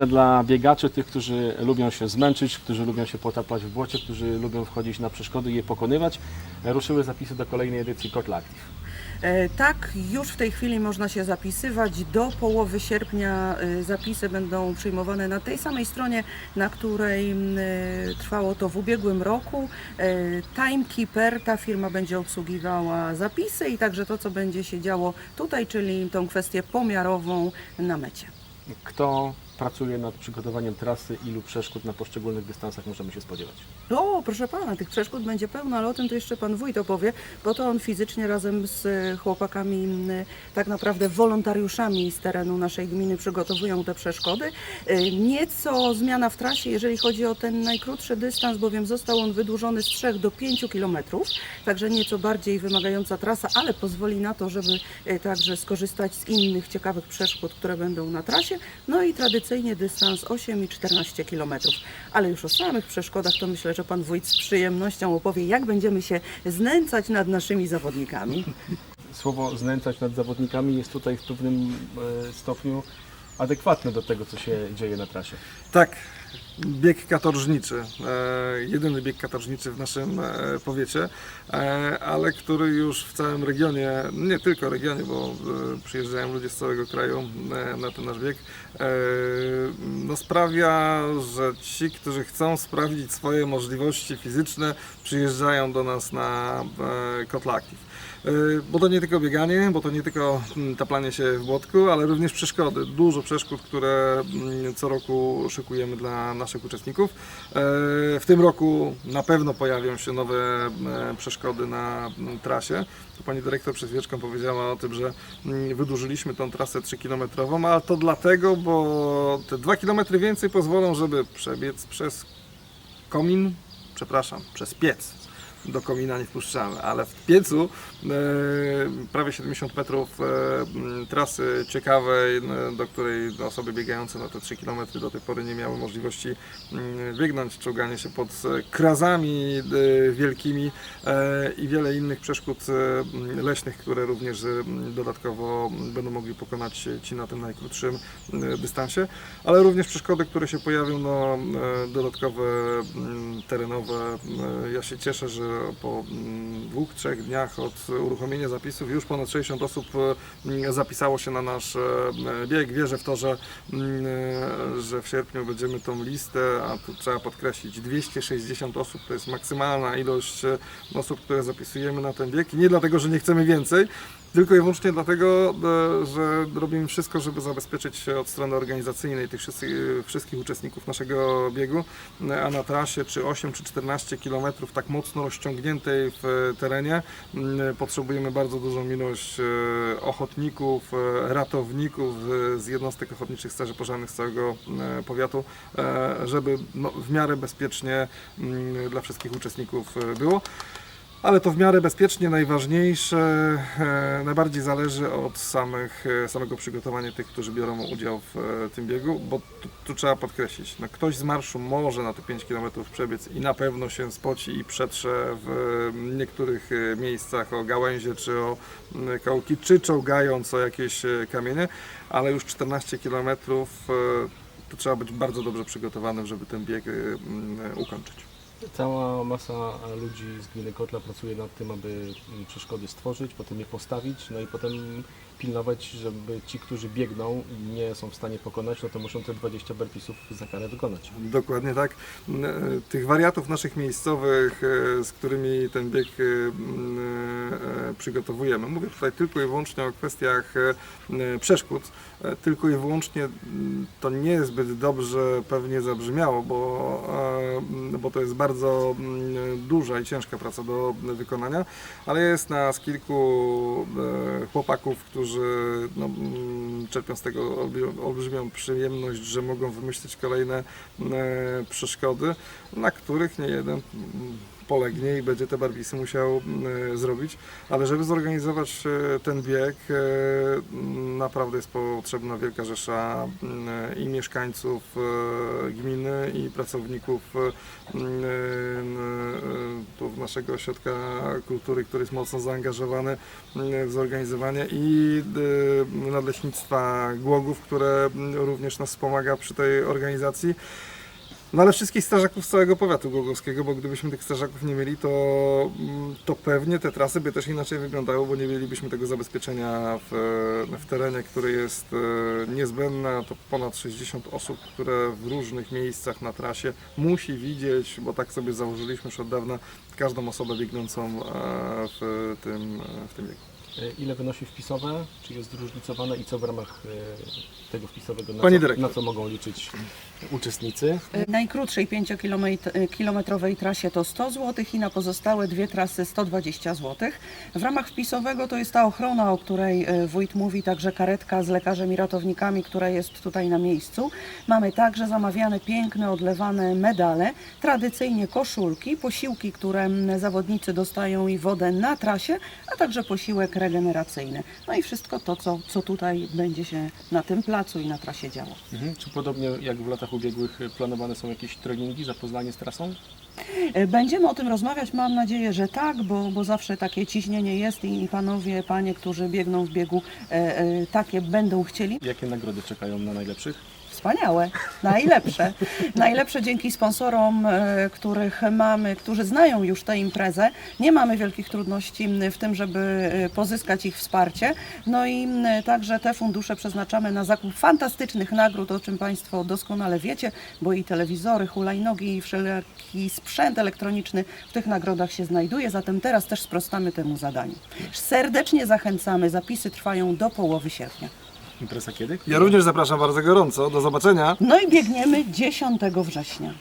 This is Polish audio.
Dla biegaczy, tych, którzy lubią się zmęczyć, którzy lubią się potapać w błocie, którzy lubią wchodzić na przeszkody i je pokonywać, ruszyły zapisy do kolejnej edycji Kotla Active. E, Tak, już w tej chwili można się zapisywać. Do połowy sierpnia e, zapisy będą przyjmowane na tej samej stronie, na której e, trwało to w ubiegłym roku. Timekeeper, ta firma będzie obsługiwała zapisy i także to, co będzie się działo tutaj, czyli tą kwestię pomiarową na mecie. Kto pracuje nad przygotowaniem trasy, ilu przeszkód na poszczególnych dystansach możemy się spodziewać? O, proszę pana, tych przeszkód będzie pełno, ale o tym to jeszcze pan wójt opowie, bo to on fizycznie razem z e, chłopakami, m, tak naprawdę wolontariuszami z terenu naszej gminy przygotowują te przeszkody. E, Nieco zmiana w trasie, jeżeli chodzi o ten najkrótszy dystans, bowiem został on wydłużony z 3 do 5 kilometrów, także nieco bardziej wymagająca trasa, ale pozwoli na to, żeby e, także skorzystać z innych ciekawych przeszkód, które będą na trasie. No i tradycyjnie dystans 8 i 14 kilometrów. Ale już o samych przeszkodach to myślę, że pan wójt z przyjemnością opowie, jak będziemy się znęcać nad naszymi zawodnikami. Słowo znęcać nad zawodnikami jest tutaj w pewnym e, stopniu adekwatne do tego, co się dzieje na trasie. Tak, bieg katorżniczy. E, jedyny bieg katorżniczy w naszym e, powiecie, e, ale który już w całym regionie, nie tylko regionie, bo e, przyjeżdżają ludzie z całego kraju e, na ten nasz bieg, e, no sprawia, że ci, którzy chcą sprawdzić swoje możliwości fizyczne, przyjeżdżają do nas na e, Kotla Active. E, Bo to nie tylko bieganie, bo to nie tylko mm, taplanie się w błotku, ale również przeszkody. Dużo przeszkód, które mm, co roku szykujemy dla naszych uczestników. E, W tym roku na pewno pojawią się nowe e, przeszkody na mm, trasie. Pani dyrektor przed chwileczką powiedziała o tym, że wydłużyliśmy tą trasę 3-kilometrową, ale to dlatego, bo te 2 km więcej pozwolą, żeby przebiec przez komin, przepraszam, przez piec. Do komina nie wpuszczamy, ale w piecu e, prawie 70 metrów e, trasy ciekawej, n- do której osoby biegające na te 3 km do tej pory nie miały możliwości biegnąć, czołganie się pod e, krazami wielkimi i wiele innych przeszkód leśnych, które również dodatkowo będą mogli pokonać ci na tym najkrótszym dystansie, ale również przeszkody, które się pojawią, no, dodatkowe terenowe. Ja się cieszę, że po mm, dwóch, trzech dniach od uruchomienia zapisów już ponad 60 osób e, zapisało się na nasz e, bieg. Wierzę w to, że, mm, że w sierpniu będziemy tą listę, a tu trzeba podkreślić, 260 osób to jest maksymalna ilość e, osób, które zapisujemy na ten bieg i nie dlatego, że nie chcemy więcej, tylko i wyłącznie dlatego, e, że robimy wszystko, żeby zabezpieczyć się od strony organizacyjnej tych wszystkich, uczestników naszego biegu, a na trasie czy 8 czy 14 km tak mocno rozciągniętej w terenie m, potrzebujemy bardzo dużą ilość e, ochotników, e, ratowników z jednostek ochotniczych straży pożarnych z całego powiatu, żeby no, w miarę bezpiecznie m, dla wszystkich uczestników było. Ale to w miarę bezpiecznie najważniejsze, e, najbardziej zależy od samych, e, samego przygotowania tych, którzy biorą udział w e, tym biegu, bo tu, tu trzeba podkreślić, no ktoś z marszu może na te 5 km przebiec i na pewno się spoci i przetrze w niektórych miejscach o gałęzie czy o m, kałki, czy czołgając o jakieś kamienie, ale już 14 km to trzeba być bardzo dobrze przygotowanym, żeby ten bieg ukończyć. Cała masa ludzi z gminy Kotla pracuje nad tym, aby mm, przeszkody stworzyć, potem je postawić, no i potem pilnować, żeby ci, którzy biegną i nie są w stanie pokonać, no to muszą te 20 burpeesów za karę wykonać. Dokładnie tak. M, e, Tych wariatów naszych miejscowych, e, z którymi ten bieg e, m, e, przygotowujemy. Mówię tutaj tylko i wyłącznie o kwestiach przeszkód. Tylko i wyłącznie to nie zbyt dobrze pewnie zabrzmiało, bo, bo to jest bardzo m, duża i ciężka praca do wykonania, ale jest nas kilku e, chłopaków, którzy no, m, czerpią z tego olbrzy- olbrzymią przyjemność, że mogą wymyślić kolejne e, przeszkody, na których nie jeden mm, polegnie i będzie te barwisy musiał e, zrobić, ale żeby zorganizować e, ten bieg e, m, naprawdę jest potrzebna wielka rzesza m, i mieszkańców gminy i pracowników tu naszego ośrodka kultury, który jest mocno zaangażowany w zorganizowanie i nadleśnictwa Głogów, które również nas wspomaga przy tej organizacji. No ale wszystkich strażaków z całego powiatu głogowskiego, bo gdybyśmy tych strażaków nie mieli, to, mm, to pewnie te trasy by też inaczej wyglądały, bo nie mielibyśmy tego zabezpieczenia w, w terenie, który jest e, niezbędne. To ponad 60 osób, które w różnych miejscach na trasie musi widzieć, bo tak sobie założyliśmy już od dawna, każdą osobę biegnącą e, w tym, e, w tym biegu. E, Ile wynosi wpisowe? Czy jest zróżnicowane i co w ramach e, tego wpisowego, na, Pani co, na co mogą liczyć uczestnicy? W najkrótszej 5-kilometrowej trasie to 100 zł i na pozostałe dwie trasy 120 zł. W ramach wpisowego to jest ta ochrona, o której e, wójt mówi, także karetka z lekarzem i ratownikami, która jest tutaj na miejscu. Mamy także zamawiane piękne, odlewane medale, tradycyjnie koszulki, posiłki, które m, zawodnicy dostają i wodę na trasie, a także posiłek regeneracyjny. No i wszystko to, co, co tutaj będzie się na tym placu i na trasie działo. Mhm. Czy podobnie jak w latach ubiegłych planowane są jakieś treningi, zapoznanie z trasą? E, Będziemy o tym rozmawiać, mam nadzieję, że tak, bo, bo zawsze takie ciśnienie jest i, i panowie, panie, którzy biegną w biegu, e, e, takie będą chcieli. Jakie nagrody czekają na najlepszych? Wspaniałe, najlepsze. Najlepsze dzięki sponsorom, e, których mamy, którzy znają już tę imprezę. Nie mamy wielkich trudności w tym, żeby e, pozyskać ich wsparcie. No i także te fundusze przeznaczamy na zakup fantastycznych nagród, o czym Państwo doskonale wiecie, bo i telewizory, hulajnogi i wszelki sprzęt elektroniczny w tych nagrodach się znajduje. Zatem teraz też sprostamy temu zadaniu. Serdecznie zachęcamy, zapisy trwają do połowy sierpnia. Impreza kiedy? Ja również zapraszam bardzo gorąco, do zobaczenia. No i biegniemy 10 września.